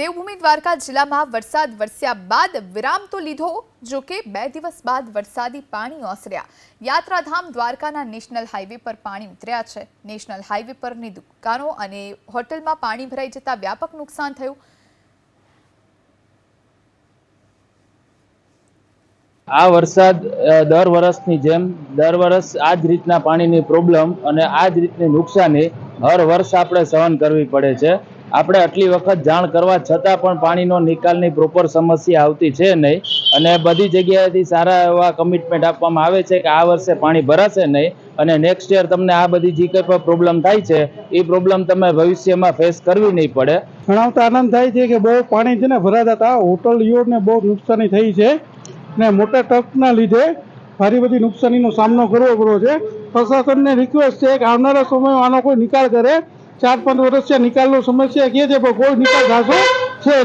દેવભૂમિ દ્વારકા જિલ્લામાં વરસાદ વરસ્યા બાદ વિરામ તો લીધો, જો કે બે દિવસ બાદ વરસાદી પાણી ઓસર્યા યાત્રાધામ દ્વારકાના નેશનલ હાઈવે પર પાણી ઉતર્યા છે. નેશનલ હાઈવે પરની દુકાનો અને હોટલમાં પાણી ભરાઈ જતા વ્યાપક નુકસાન થયું. આ વરસાદ દર વર્ષની જેમ, દર વર્ષ આ જ રીતના પાણીની પ્રોબ્લેમ અને આ જ રીતની નુકસાની હર વર્ષ આપણે સહન કરવી પડે છે. આપણે આટલી વખત જાણ કરવા છતાં પણ પાણીનો નિકાલની પ્રોપર સમસ્યા આવતી છે નહીં. અને બધી જગ્યાએથી સારા એવા કમિટમેન્ટ આપવામાં આવે છે કે આ વર્ષે પાણી ભરાશે નહીં. અને નેક્સ્ટ યર તમને આ બધી જે કંઈ પણ પ્રોબ્લેમ થાય છે, એ પ્રોબ્લેમ તમે ભવિષ્યમાં ફેસ કરવી નહીં પડે. જણાવતા આનંદ થાય છે કે બહુ પાણી છે ને ભરાતા હતા હોટલીઓને બહુ નુકસાની થઈ છે. ને મોટા ટ્રકના લીધે ભારી બધી નુકસાનીનો સામનો કરવો પડ્યો છે. પ્રશાસનને રિક્વેસ્ટ છે કે આવનારા સમયમાં આનો કોઈ નિકાલ કરે. ચાર પાંચ વર્ષ છે નિકાલનો સમસ્યા કે છે પણ કોઈ નિકાલ થશો છે